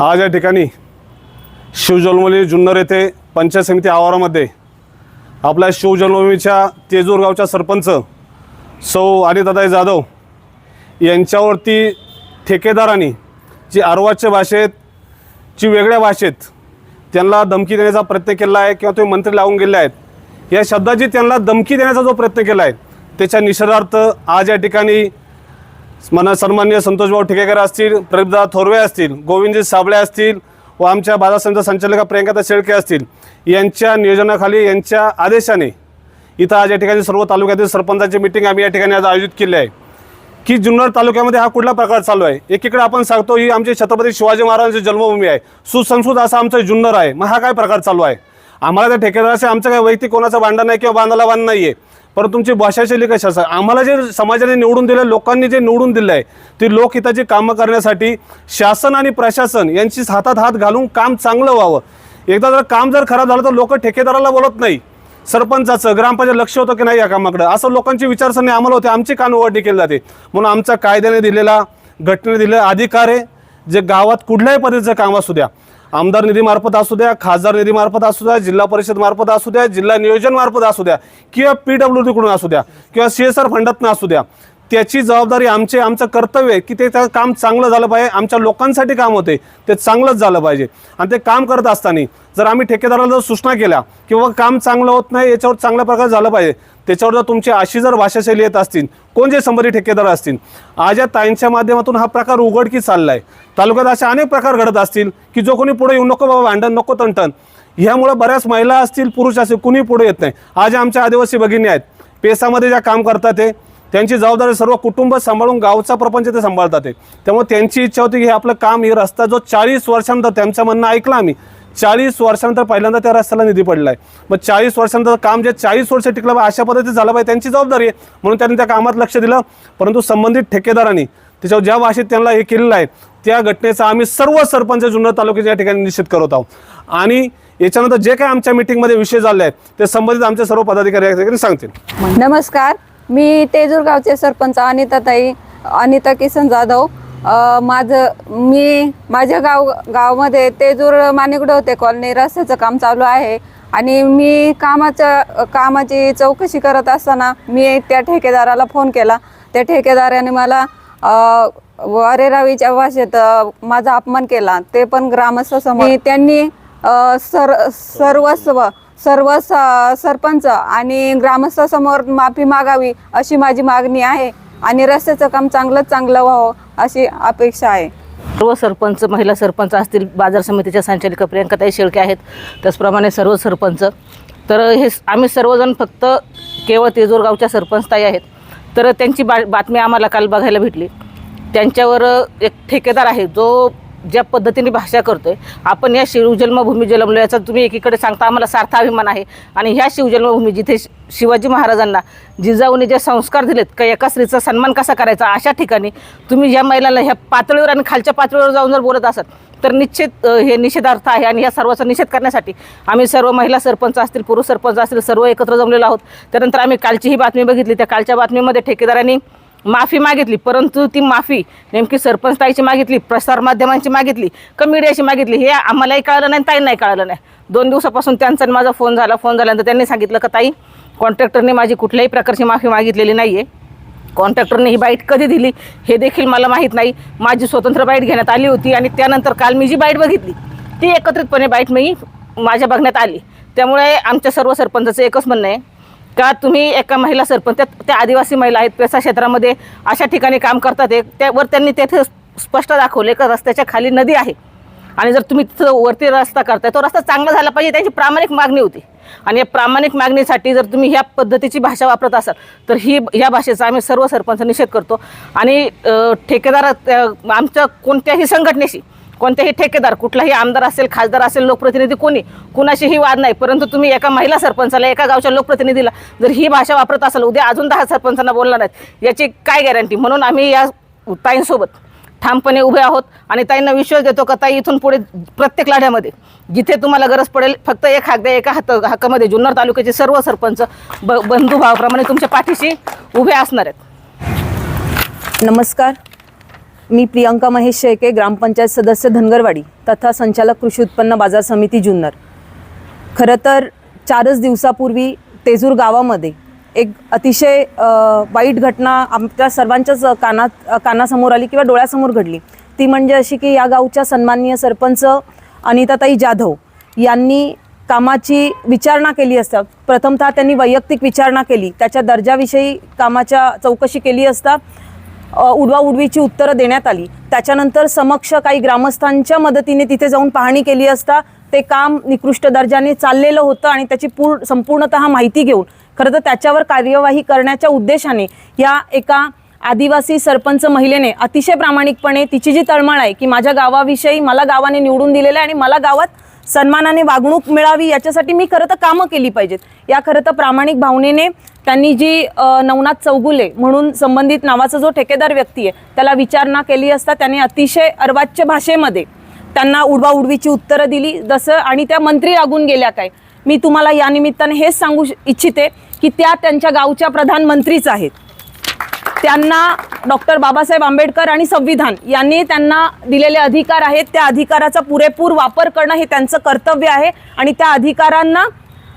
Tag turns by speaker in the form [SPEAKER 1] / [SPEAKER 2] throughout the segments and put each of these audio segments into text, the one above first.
[SPEAKER 1] आज या ठिकाणी शिवजन्मली जुन्नर येथे पंचायत समिती आवारामध्ये आपल्या शिवजन्मभूमीच्या तेजूर गावच्या सरपंच सौ अनिताताई जाधव यांच्यावरती ठेकेदारांनी जी अर्वाच्य भाषेत जी वेगळ्या भाषेत त्यांना धमकी देण्याचा प्रयत्न केला आहे किंवा तुम्ही मंत्री लावून गेले आहेत या शब्दाची त्यांना धमकी देण्याचा जो प्रयत्न केला आहे त्याच्या निषेधार्थ आज या ठिकाणी मना सन्मान्य संतोषभाऊ ठिकेकर असतील प्रदीपदा थोरवे असतील गोविंदजी साबळे असतील व आमच्या बाजार समिती संचालिका प्रियंकाता शेळके असतील यांच्या नियोजनाखाली यांच्या आदेशाने इथं आज या ठिकाणी सर्व तालुक्यातील सरपंचाची मिटिंग आम्ही या ठिकाणी आज आयोजित केली आहे. की जुन्नर तालुक्यामध्ये हा कुठला प्रकार चालू आहे? एकीकडे आपण सांगतो ही आमची छत्रपती शिवाजी महाराजांची जन्मभूमी आहे. सुसंस्कृत असा आमचं जुन्नर आहे. मग हा काय प्रकार चालू आहे? आम्हाला त्या ठेकेदाराशी आमचं काय वैयक्तिक कोणाचं भांडण नाही किंवा बांधायला बांध नाही आहे परंतु तुमची भाषाशैली कशी आम्हाला जे समाजाने निवडून दिलं लोकांनी जे निवडून दिलं आहे ते लोकहिताची कामं करण्यासाठी शासन आणि प्रशासन यांची हातात हात घालून काम चांगलं व्हावं. एकदा जर काम जर खराब झालं तर लोक ठेकेदाराला बोलत नाही. सरपंचाचं ग्रामपंचायत लक्ष होतं की नाही या कामाकडे? असं लोकांची विचारसरणी आम्हाला होते. आमची कान केली जाते. म्हणून आमचा कायद्याने दिलेला घटनेने दिलेला अधिकार आहे. जे गावात कुठल्याही पद्धतीचं काम असू द्या. आमदार निधीमार्फत असू द्या खासदार निधीमार्फत असू द्या जिल्हा परिषद मार्फत असू द्या जिल्हा नियोजन मार्फत असू द्या किंवा पी डब्ल्यू डीकडून असू द्या किंवा सी एस आर फंडातनं असू द्या. त्याची जबाबदारी आमचे आमचं कर्तव्य आहे की ते त्या काम चांगलं झालं पाहिजे आमच्या लोकांसाठी काम होते ते चांगलंच झालं पाहिजे. आणि ते काम करत असताना जर आम्ही ठेकेदाराला जर सूचना केल्या किंवा काम चांगलं होत नाही याच्यावर चांगल्या प्रकारे झालं पाहिजे त्याच्यावर जर तुमची अशी जर भाषाशैली येत असतील कोण जे संबंधित ठेकेदार असतील आज या ताईंच्या माध्यमातून हा प्रकार उघडकीस चालला आहे तालुक्यात असे अनेक प्रकार घडत असतील की जो कोणी पुढे येऊ नको बाबा भांडण नको तंटन ह्यामुळे बऱ्याच महिला असतील पुरुष असतील कुणी पुढे येत नाही. आज आमच्या आदिवासी भगिनी आहेत. पेसामध्ये ज्या काम करतात ते त्यांची जबाबदारी सर्व कुटुंब सांभाळून गावचा प्रपंच ते सांभाळतात ते. त्यामुळे त्यांची इच्छा होती की हे आपलं काम हे रस्ता जो चाळीस वर्षानंतर त्यांचं म्हणणं ऐकलं आम्ही चाळीस वर्षानंतर पहिल्यांदा त्या रस्त्याला निधी पडला आहे मग चाळीस वर्षानंतर काम जे चाळीस वर्ष टिकलं पाहिजे अशा पद्धतीत झालं पाहिजे त्यांची जबाबदारी आहे. म्हणून त्यांनी त्या कामात लक्ष दिलं. परंतु संबंधित ठेकेदारांनी त्याच्यावर ज्या भाषेत त्यांना हे केलेलं आहे त्या घटनेचा आम्ही सर्व सरपंच जुन्नर तालुक्याच्या या ठिकाणी निश्चित करत आहोत. आणि याच्यानंतर जे काही आमच्या मिटिंगमध्ये विषय झाले आहेत ते संबंधित आमचे सर्व पदाधिकारी सांगतील.
[SPEAKER 2] नमस्कार. मी तेजूरगावचे सरपंच अनिताताई अनिता किसन जाधव माझं मी माझ्या गाव गावामध्ये तेजूर मानिकडे होते कॉलनी रस्त्याचं काम चालू आहे. आणि मी कामाच्या कामाची चौकशी करत असताना मी त्या ठेकेदाराला फोन केला. त्या ठेकेदाराने मला अरेरावीच्या भाषेत माझा अपमान केला. ते पण ग्रामस्थ समोर त्यांनी सर सर्वस्व सर्व स- सरपंच आणि ग्रामस्थासमोर माफी मागावी अशी माझी मागणी आहे आणि रस्त्याचं काम चांगलंच चांगलं व्हावं अशी अपेक्षा आहे.
[SPEAKER 3] सर्व सरपंच महिला सरपंच असतील बाजार समितीच्या संचालिका प्रियंकाताई शेळके आहेत त्याचप्रमाणे सर्व सरपंच. तर हे आम्ही सर्वजण फक्त केवळ तेजोरगावच्या सरपंचताई आहेत. तर त्यांची बा बातमी आम्हाला काल बघायला भेटली. त्यांच्यावर एक ठेकेदार आहे जो ज्या पद्धतीने भाषा करतोय आपण या शिवजन्मभूमी जन्मलो याचा तुम्ही एकीकडे सांगता आम्हाला सार्थ अभिमान आहे. आणि ह्या शिवजन्मभूमी जिथे शि- शिवाजी महाराजांना जिजाऊने जे संस्कार दिलेत का एका स्त्रीचा सन्मान कसा करायचा अशा ठिकाणी तुम्ही या महिलांना ह्या पातळीवर आणि खालच्या पातळीवर जाऊन जर बोलत असाल तर निश्चित हे निषेधार्थ आहे आणि ह्या सर्वाचा निषेध करण्यासाठी आम्ही सर्व महिला सरपंच असतील पुरुष सरपंच असतील सर्व एकत्र जमलेलो आहोत. त्यानंतर आम्ही कालची ही बातमी बघितली. त्या कालच्या बातमीमध्ये ठेकेदारांनी माफी मागितली परंतु ती माफी नेमकी सरपंच ताईची मागितली प्रसारमाध्यमांची मागितली का मीडियाची मागितली हे आम्हालाही कळलं नाही ताई नाही कळलं नाही. दोन दिवसापासून त्यांचा आणि माझा फोन झाला फोन झाल्यानंतर त्यांनी सांगितलं का ताई कॉन्ट्रॅक्टरने माझी कुठल्याही प्रकारची माफी मागितलेली नाही आहे कॉन्ट्रॅक्टरने ही बाईट कधी दिली हे देखील मला माहीत नाही. माझी स्वतंत्र बाईट घेण्यात आली होती आणि त्यानंतर काल मी जी बाईट बघितली ती एकत्रितपणे बाईट मी माझ्या बघण्यात आली. त्यामुळे आमच्या सर्व सरपंचाचं एकच म्हणणं आहे का तुम्ही एका महिला सरपंच त्या त्या आदिवासी महिला आहेत पेसा क्षेत्रामध्ये अशा ठिकाणी काम करतात आहे त्यावर त्यांनी तेथे स्पष्ट दाखवले का रस्त्याच्या खाली नदी आहे. आणि जर तुम्ही तिथं वरती रस्ता करताय तो रस्ता चांगला झाला पाहिजे त्याची प्रामाणिक मागणी होती. आणि या प्रामाणिक मागणीसाठी जर तुम्ही ह्या पद्धतीची भाषा वापरत असाल तर ही ह्या भाषेचा आम्ही सर्व सरपंच निषेध करतो. आणि ठेकेदार आमच्या कोणत्याही संघटनेशी कोणत्याही ठेकेदार कुठलाही आमदार असेल खासदार असेल लोकप्रतिनिधी कोणी कुणाशीही वाद नाही. परंतु तुम्ही एका महिला सरपंचाला एका गावच्या लोकप्रतिनिधीला जर ही भाषा वापरत असाल उद्या अजून दहा सरपंचांना बोलणार नाहीत याची काय गॅरंटी म्हणून आम्ही या ताईंसोबत ठामपणे उभे आहोत आणि ताईंना विश्वास देतो का ताई इथून पुढे प्रत्येक लाढ्यामध्ये जिथे तुम्हाला गरज पडेल फक्त एक हाक द्या एका हात हक्कामध्ये जुन्नर तालुक्याचे सर्व सरपंच ब बंधुभावाप्रमाणे तुमच्या पाठीशी उभे असणार आहेत.
[SPEAKER 4] नमस्कार. मी प्रियंका महेश शेळके ग्रामपंचायत सदस्य धनगरवाडी तथा संचालक कृषी उत्पन्न बाजार समिती जुन्नर. खरं तर चारच दिवसापूर्वी तेजूर गावामध्ये एक अतिशय वाईट घटना आमच्या सर्वांच्याच कानात कानासमोर आली किंवा डोळ्यासमोर घडली. ती म्हणजे अशी की या गावच्या सन्माननीय सरपंच अनिताताई जाधव यांनी कामाची विचारणा केली असता प्रथमतः त्यांनी वैयक्तिक विचारणा केली त्याच्या दर्जाविषयी कामाच्या चौकशी केली असता उडवाउडवीची उत्तरं देण्यात आली. त्याच्यानंतर समक्ष काही ग्रामस्थांच्या मदतीने तिथे जाऊन पाहणी केली असता ते काम निकृष्ट दर्जाने चाललेलं होतं आणि त्याची पूर्ण संपूर्णतः माहिती घेऊन खरं तर त्याच्यावर कार्यवाही करण्याच्या उद्देशाने या एका आदिवासी सरपंच महिलेने अतिशय प्रामाणिकपणे तिची जी तळमळ आहे की माझ्या गावाविषयी मला गावाने निवडून दिलेलं आहे आणि मला गावात सन्मानाने वागणूक मिळावी याच्यासाठी मी खरं तर कामं केली पाहिजेत. या खरं तर प्रामाणिक भावनेने त्यांनी जी नवनाथ चौगुले म्हणून संबंधित नावाचा जो ठेकेदार व्यक्ती आहे त्याला विचारणा केली असता त्याने अतिशय अर्वाच्य भाषेमध्ये त्यांना उडवाउडवीची उत्तरं दिली. जसं आणि त्या मंत्री लागून गेल्या काय? मी तुम्हाला या निमित्ताने हेच सांगू इच्छिते की त्या त्यांच्या गावच्या प्रधानमंत्रीच आहेत. त्यांना डॉक्टर बाबासाहेब आंबेडकर आणि संविधान यांनी त्यांना दिलेले अधिकार आहेत. त्या अधिकाराचा पुरेपूर वापर करणं हे त्यांचं कर्तव्य आहे आणि त्या अधिकारांना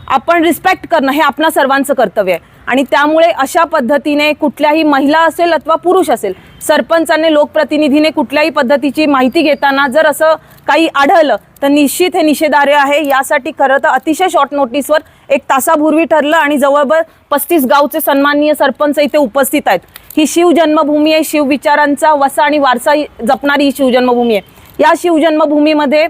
[SPEAKER 4] आपण रिस्पेक्ट करणं हे आपणा सर्वांचं कर्तव्य आहे. आणि त्यामुळे अशा पद्धतीने कुठल्याही महिला असेल अथवा पुरुष असेल सरपंचाने लोकप्रतिनिधीने कुठल्याही पद्धतीची माहिती घेताना जर असं काही आढळलं तर निश्चित हे निषेधार्ह आहे. यासाठी खरं तर अतिशय शॉर्ट नोटीसवर एक तासापूर्वी ठरलं आणि जवळपास पस्तीस गावचे सन्माननीय सरपंच इथे उपस्थित आहेत. ही शिवजन्मभूमी आहे. शिवविचारांचा वसा आणि वारसा जपणारी ही शिवजन्मभूमी आहे. या शिवजन्मभूमीमध्ये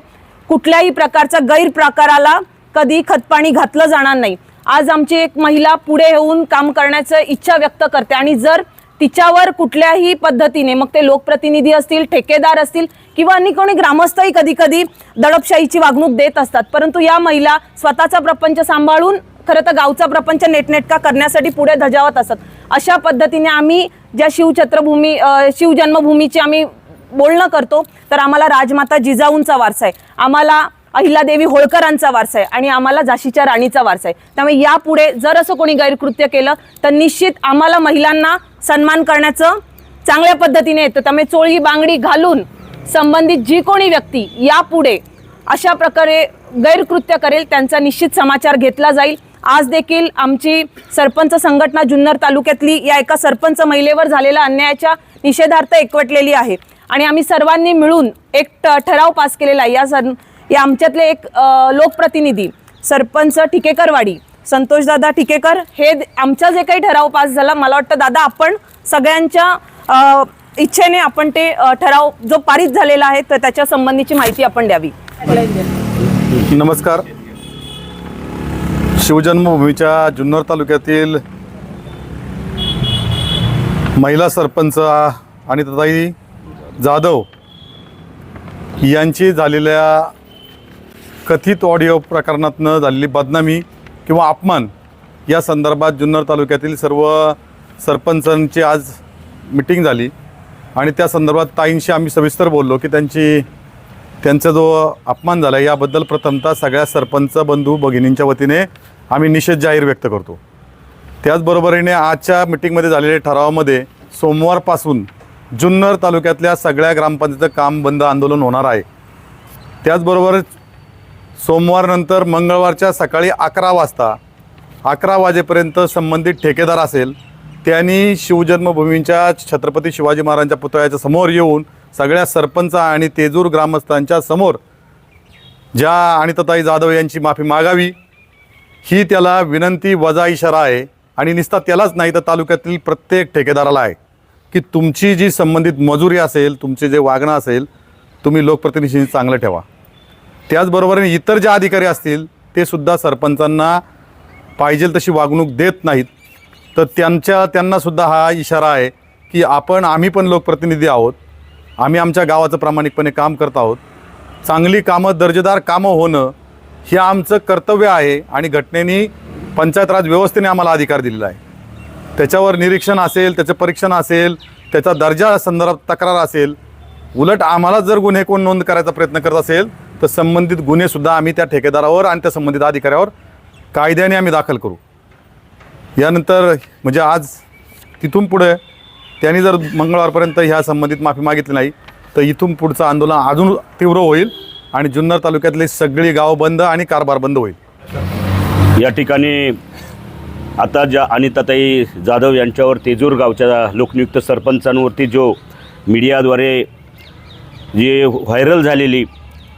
[SPEAKER 4] कुठल्याही प्रकारचा गैरप्रकाराला कधी खतपाणी घातलं जाणार नाही. आज आमची एक महिला पुढे येऊन काम करण्याचं इच्छा व्यक्त करते. आणि जर तिच्यावर कुठल्याही पद्धतीने मग ते लोकप्रतिनिधी असतील ठेकेदार असतील किंवा अन्य कोणी ग्रामस्थही कधी कधी दडपशाहीची वागणूक देत असतात. परंतु या महिला स्वतःचा प्रपंच सांभाळून खरं तर गावचा प्रपंच नेटनेटका करण्यासाठी पुढे धजावत असत. अशा पद्धतीने आम्ही ज्या शिवछत्रभूमी शिवजन्मभूमीची आम्ही बोलणं करतो तर आम्हाला राजमाता जिजाऊंचा वारसा आहे. आम्हाला अहिल्यादेवी होळकरांचा वारसा आहे आणि आम्हाला झाशीच्या राणीचा वारसा आहे. त्यामुळे यापुढे जर असं कोणी गैरकृत्य केलं तर निश्चित आम्हाला महिलांना सन्मान करण्याचं चांगल्या पद्धतीने येतं. त्यामुळे चोळी बांगडी घालून संबंधित जी कोणी व्यक्ती यापुढे अशा प्रकारे गैरकृत्य करेल त्यांचा निश्चित समाचार घेतला जाईल. आज देखील आमची सरपंच संघटना जुन्नर तालुक्यातली या एका सरपंच महिलेवर झालेल्या अन्यायाच्या निषेधार्थ एकवटलेली आहे. आणि आम्ही सर्वांनी मिळून एक ट- ठराव पास केलेला आहे. या सर की आमच्यातले एक लोकप्रतिनिधी सरपंच ठिकेकरवाडी संतोषदादा ठिकेकर हे आमचा जे काही ठराव पास झाला मला वाटतं दादा आपण सगळ्यांच्या इच्छेने आपण ते ठराव जो पारित झालेला आहे तर त्याच्या संबंधीची माहिती आपण द्यावी.
[SPEAKER 5] नमस्कार. शिवजन्मभूमीच्या जुन्नर तालुक्यातील महिला सरपंच आणि तथाई जाधव यांची झालेल्या कथित ऑडिओ प्रकरणातनं झालेली बदनामी किंवा अपमान या संदर्भात जुन्नर तालुक्यातील सर्व सरपंचांची आज मिटिंग झाली. आणि त्या संदर्भात ताईंशी आम्ही सविस्तर बोललो की त्यांची त्यांचा जो अपमान झाला याबद्दल प्रथमतः सगळ्या सरपंच बंधू भगिनींच्या वतीने आम्ही निषेध जाहीर व्यक्त करतो. त्याचबरोबरीने आजच्या मिटिंगमध्ये झालेल्या ठरावामध्ये सोमवारपासून जुन्नर तालुक्यातल्या सगळ्या ग्रामपंचायतीचं काम बंद आंदोलन होणार आहे. त्याचबरोबर सोमवारनंतर मंगळवारच्या सकाळी अकरा वाजता अकरा वाजेपर्यंत संबंधित ठेकेदार असेल त्यांनी शिवजन्मभूमीच्या छत्रपती शिवाजी महाराजांच्या पुतळ्याच्या समोर येऊन सगळ्या सरपंच आणि तेजूर ग्रामस्थांच्या समोर ज्या अनिताताई जाधव यांची माफी मागावी ही त्याला विनंती वजा इशारा आहे आणि निस्ता त्यालाच नाही तर तालुक्यातील प्रत्येक ठेकेदाराला आहे की तुमची जी संबंधित मजुरी असेल तुमचे जे वागणं असेल तुम्ही लोकप्रतिनिधी चांगलं ठेवा. त्याचबरोबरीने इतर जे अधिकारी असतील ते सुद्धा सरपंचांना पाहिजे तशी वागणूक देत नाहीत. तर त्यांच्या त्यांनासुद्धा हा इशारा आहे की आपण आम्ही पण लोकप्रतिनिधी आहोत. आम्ही आमच्या गावाचं प्रामाणिकपणे काम करत आहोत. चांगली कामं दर्जेदार कामं होणं हे आमचं कर्तव्य आहे आणि घटनेने पंचायत राज व्यवस्थेने आम्हाला अधिकार दिलेला आहे. त्याच्यावर निरीक्षण असेल त्याचं परीक्षण असेल त्याचा दर्जा संदर्भात तक्रार असेल उलट आम्हाला जर गुन्हे कोण नोंद करायचा प्रयत्न करत असेल तर संबंधित गुन्हेसुद्धा आम्ही त्या ठेकेदारावर आणि त्या संबंधित अधिकाऱ्यावर कायद्याने आम्ही दाखल करू. यानंतर म्हणजे आज तिथून पुढे त्यांनी जर मंगळवारपर्यंत ह्या संबंधित माफी मागितली नाही तर इथून पुढचं आंदोलन अजून तीव्र होईल आणि जुन्नर तालुक्यातली सगळी गावं बंद आणि कारभार बंद होईल.
[SPEAKER 6] या ठिकाणी आता ज्या अनिताताई जाधव यांच्यावर तेजूर गावच्या लोकनियुक्त सरपंचांवरती जो मीडियाद्वारे जे व्हायरल झालेली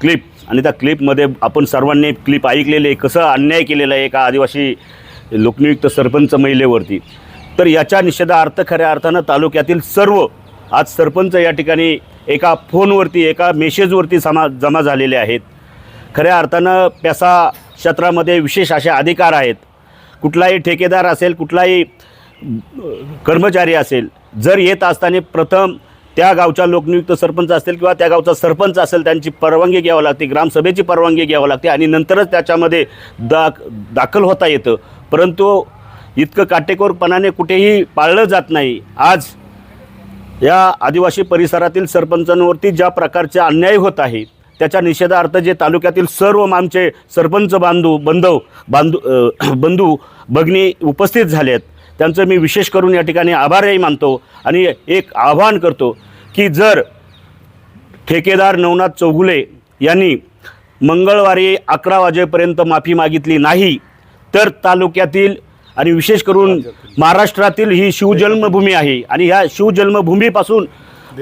[SPEAKER 6] क्लिप आणि त्या क्लिपमध्ये आपण सर्वांनी क्लिप ऐकलेली आहे कसं अन्याय केलेला आहे एका आदिवासी लोकनियुक्त सरपंच महिलेवरती. तर याच्या निषेधार्थ खऱ्या अर्थानं तालुक्यातील सर्व आज सरपंच या ठिकाणी एका फोनवरती एका मेसेजवरती समा जमा झालेले आहेत. खऱ्या अर्थानं प्यासा क्षेत्रामध्ये विशेष असे अधिकार आहेत. कुठलाही ठेकेदार असेल कुठलाही कर्मचारी असेल जर येत असताना प्रथम त्या गावच्या लोकनियुक्त सरपंच असतील किंवा त्या गावचा सरपंच असेल त्यांची परवानगी घ्यावी लागते ग्रामसभेची परवानगी घ्यावी लागते आणि नंतरच त्याच्यामध्ये दाख दाखल होता येतं. परंतु इतकं काटेकोरपणाने कुठेही पाळलं जात नाही. आज या आदिवासी परिसरातील सरपंचांवरती ज्या प्रकारचे अन्याय होत आहे त्याच्या निषेधार्थ जे तालुक्यातील सर्व आमचे सरपंच बांधू बंधव बांधू बंधू भगिनी उपस्थित झाले आहेत त्यांचं मी विशेष करून या ठिकाणी आभारही मानतो आणि एक आवाहन करतो की जर ठेकेदार नवनाथ चौगुले यांनी मंगळवारी अकरा वाजेपर्यंत माफी मागितली नाही तर तालुक्यातील आणि विशेष करून महाराष्ट्रातील ही शिवजन्मभूमी आहे. आणि ह्या शिवजन्मभूमीपासून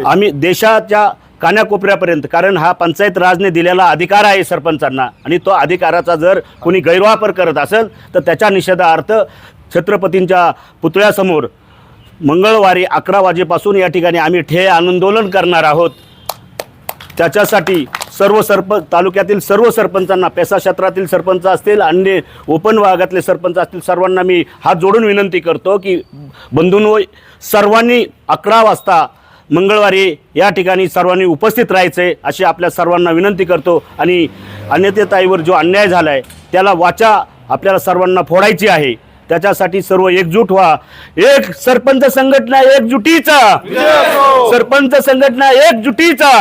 [SPEAKER 6] आम्ही देशाच्या कानाकोपऱ्यापर्यंत कारण हा पंचायत राजने दिलेला अधिकार आहे सरपंचांना आणि तो अधिकाराचा जर कोणी गैरवापर करत असेल तर त्याच्या निषेधार्थ छत्रपतींच्या पुतळ्यासमोर मंगळवारी अकरा वाजेपासून या ठिकाणी आम्ही ठे आंदोलन करणार आहोत. त्याच्यासाठी सर्व सरप तालुक्यातील सर्व सरपंचांना पेसा क्षेत्रातील सरपंच असतील अन्य ओपन भागातले सरपंच असतील सर्वांना मी हात जोडून विनंती करतो की बंधूंनो सर्वांनी अकरा वाजता मंगळवारी या ठिकाणी सर्वांनी उपस्थित राहायचे अशी आपल्या सर्वांना विनंती करतो आणि अन्यतेताईवर जो अन्याय झाला आहे त्याला वाचा आपल्याला सर्वांना फोडायची आहे. त्याच्यासाठी सर्व एकजूट व्हा. एक सरपंच संघटना एकजुटीचा. सरपंच संघटना एकजुटीचा.